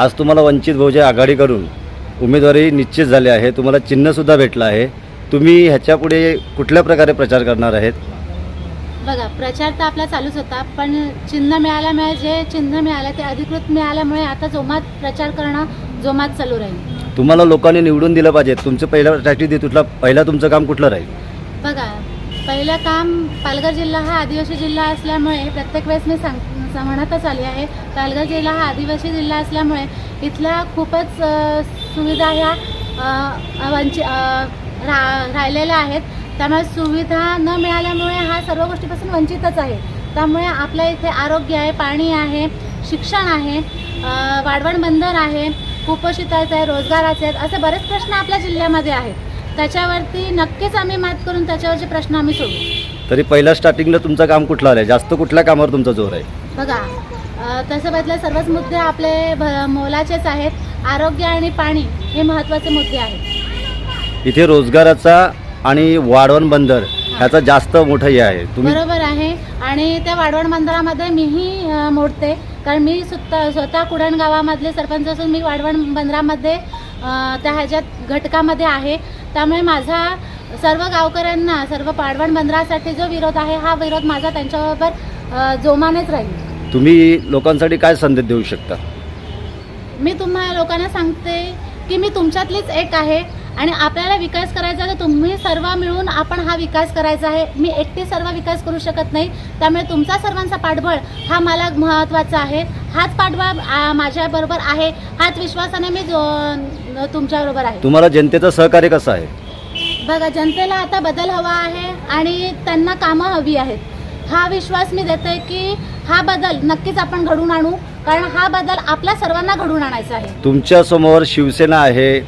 आज तुम्हाला वंचित बहुजन आघाडीकडून उमेदवारी निश्चित झाली आहे. तुम्हाला चिन्हसुद्धा भेटलं आहे. तुम्ही ह्याच्या पुढे कुठल्या प्रकारे प्रचार करणार आहेत? बघा प्रचार तर आपला चालूच होता पण चिन्ह मिळाल्यामुळे जे चिन्ह मिळालं ते अधिकृत मिळाल्यामुळे आता जोमात प्रचार करणं जोमात चालू राहील. तुम्हाला लोकांनी निवडून दिलं पाहिजे तुमचं पहिलं स्ट्रॅटेजी तुला पहिला तुमचं काम कुठलं राहील? बघा पहिलं काम पालघर जिल्हा हा आदिवासी जिल्हा असल्यामुळे प्रत्येक वेळेस मी सांग स- म्हणतच आली आहे. पालघर जिल्हा हा आदिवासी जिल्हा असल्यामुळे इथल्या खूपच सुविधा ह्या वंचित वंचि रा राहिलेल्या आहेत. त्यामुळे सुविधा न मिळाल्यामुळे हा सर्व गोष्टीपासून वंचितच आहे. त्यामुळे आपल्या इथे आरोग्य आहे पाणी आहे शिक्षण आहे वाढवण बंदर आहे कुपोषिताचं आहे रोजगाराचे आहेत असे बरेच प्रश्न आपल्या जिल्ह्यामध्ये आहेत. त्याच्यावरती नक्कीच आम्ही मात करून त्याच्यावरचे प्रश्न आम्ही सोडू तरी पहिल्या स्टार्टिंगला तुमचं काम कुठलं आलं आहे जास्त कुठल्या कामावर तुमचा जोर आहे? बघा अ, तसं बदलं सर्वच मुद्दे आपले भ- मोलाचेच आहेत. आरोग्य आणि पाणी हे महत्त्वाचे मुद्दे आहेत. इथे रोजगाराचा आणि वाढवण बंदर ह्याचा जास्त मोठं हे आहे. तुम्ही बरोबर आहे. आणि त्या वाढवण बंदरामध्ये मीही अ, मोडते. कारण मी सुद्धा स्वतः कुडण गावामधले सरपंच असून मी वाढवण बंदरामध्ये अ, त्या ह्याच्यात घटकामध्ये आहे. त्यामुळे माझा सर्व गावकऱ्यांना सर्व वाढवण बंदरासाठी जो विरोध आहे हा विरोध माझा त्यांच्याबरोबर जोमानेच राहील. तुम्ही लोकांसाठी काय संदेश देऊ शकता? मी तुम्हा लोकांना सांगते की मी तुमच्यातलीच एक आहे आणि आपल्याला विकास करायचा तर तुम्ही सर्व मिळून आपण हा विकास करायचा आहे. मी एकटी सर्व विकास करू शकत नाही त्यामुळे तुमचा सर्वांचा पाठबळ हा मला महत्त्वाचा आहे. हाच पाठबळ माझ्याबरोबर आहे. हाच विश्वासाने मी जो तुमच्याबरोबर आहे. तुम्हाला जनतेचं सहकार्य कसं आहे? बघा जनतेला आता बदल हवा आहे आणि त्यांना कामं हवी आहेत. हा विश्वास मी देते की हा बदल नक्कीच आपण घडून आणू कारण हा बदल आपल्या सर्वांना घडून आणायचा आहे. तुमच्यासमोर शिवसेना आहे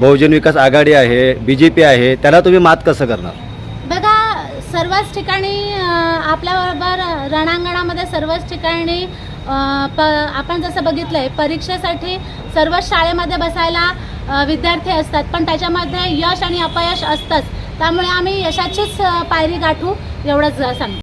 बहुजन विकास आघाडी आहे बी जे पी आहे त्याला तुम्ही मात कसं करणार? बघा सर्वच ठिकाणी आपल्याबरोबर रणांगणामध्ये सर्वच ठिकाणी प आपण जसं बघितलं आहे परीक्षेसाठी सर्वच शाळेमध्ये बसायला विद्यार्थी असतात. पण त्याच्यामध्ये यश आणि अपयश असतंच. त्यामुळे आम्ही यशाचीच पायरी गाठू. एवढंच सांगतो.